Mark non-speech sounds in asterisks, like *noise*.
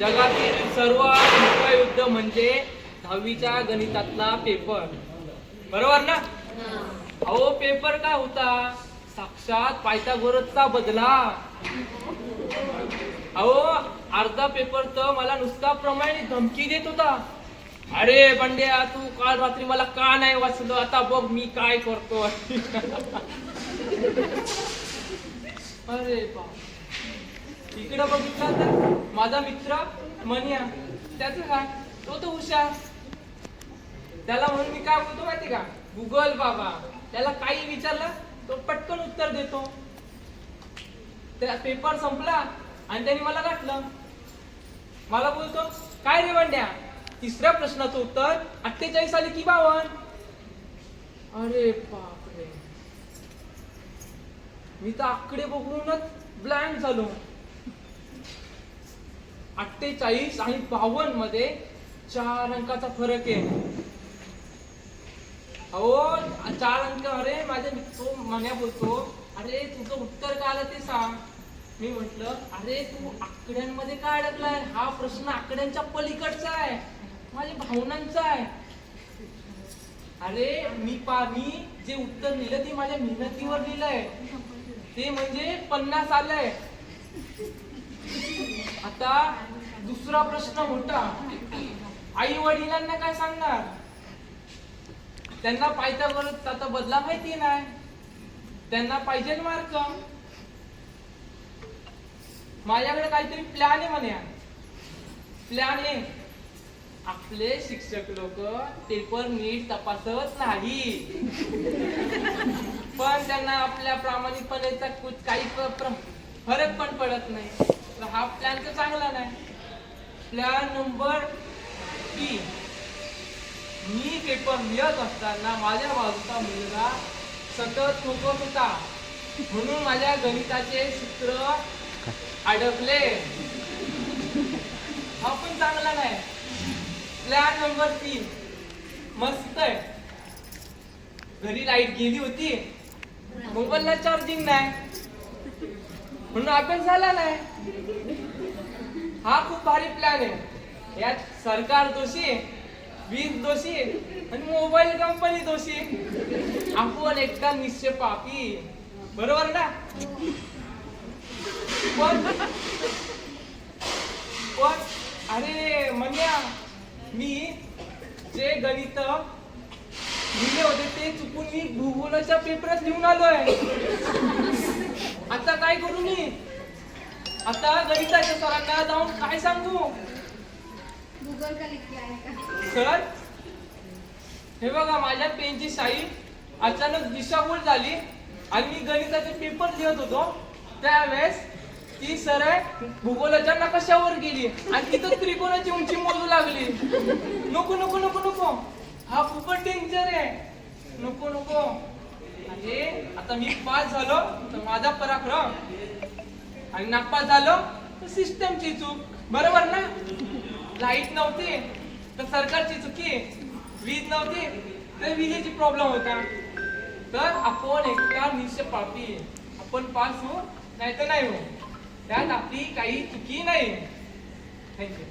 जगातील सर्वात मोठं युद्ध म्हणजे दहावीच्या गणितातला पेपर. बरोबर ना? अहो पेपर काय होता? साक्षात पायथागोरसचा बदला. अहो अर्धा पेपर तर मला नुसता प्रमाणे धमकी देत होता. अरे बंड्या तू काल रात्री मला का नाही वाचलं? आता बघ मी काय करतो *laughs* अरे बाप. इकडं बघितलं तर माझा मित्र मनिया त्याच काय तो तर हुशार. त्याला म्हणून मी काय बोलतो माहिती का? गुगल बाबा. त्याला काही विचारलं तो पटकन उत्तर देतो. त्या पेपर संपला आणि त्याने मला गाठलं. मला बोलतो काय रे बंड्या तिसऱ्या प्रश्नाचं उत्तर अठ्ठेचाळीस आली की बावन. अरे बापरे. मी तर आकडे बघूनच ब्लँक झालो. अठ्ठेचाळीस आणि बावन्नमध्ये चार अंकाचा फरक आहे. अहो चार अंक अरे माझ्या तो मन्या बोलतो अरे तुझं उत्तर काय आलं ते सांग. मी म्हंटल अरे तू आकड्यांमध्ये काय अडकलाय? हा प्रश्न आकड्यांच्या पलीकडचा आहे. माझ्या भावनांचा आहे. अरे मी पा मी जे उत्तर लिहिलं ते माझ्या मेहनतीवर लिहिलंय. ते म्हणजे पन्नास आलंय. आता दुसरा प्रश्न मोठा आई वडिलांना काय सांगणार? त्यांना पायथागोरस आता बदला माहिती नाही. त्यांना पाहिजे मार्क. माझ्याकडे काहीतरी प्लॅन आहे म्हणे. प्लॅन आहे. आपले शिक्षक लोक पेपर नीट तपासत नाही. पण त्यांना आपल्या प्रामाणिकपणेचा काही फरक पण पडत नाही. तर हा प्लॅन तर चांगला नाही. प्लॅन नंबर बी मी पेपर लिहत असताना माझ्या बाजूचा मुलगा सतत ठोकत होता. म्हणून माझ्या गणिताचे सूत्र अडकले. हा पण चांगला नाही. प्लॅन नंबर तीन मस्त आहे. घरी लाइट गेली होती. मोबाईलला चार्जिंग नाही. म्हणून अभ्यास झाला नाही. हा खूप भारी प्लॅन आहे. यात सरकार दोषी वीज दोषी आणि मोबाईल कंपनी दोषी. आपण एकटा निश्चय पापी. बरोबर ना? पण पण अरे म्हणल्या मी जे गणित लिहिले होते ते चुकून मी भूगोलाच्या पेपरात लिहून आलोय. आता काय करू मी? आता गणिताच्या सरांना जाऊन काय सांगू? गुगल का लिखला आहे का? सर हे बघा माझ्या पेनची शाई अचानक दिशाभूल झाली आणि मी गणिताचे पेपर लिहत होतो. त्यावेळेस ती सर भूगोलाच्या नकाशावर गेली आणि तिथं त्रिकोणाची उंची मोजू लागली. नको नको नको नको. हा खूपच डेंजर आहे. नको नको. म्हणजे आता मी पास झालो तर माझा पराक्रम. आणि नापास झालो तर सिस्टमची चूक. बरोबर ना? लाइट नव्हती तर सरकारची चुकी. वीज नव्हती तर विजेची प्रॉब्लेम होता. तर आपण एकटा निश्चय पापी आपण पास होऊ नाही तर नाही होऊ. त्यात आपली काही चुकी नाही. थँक्यू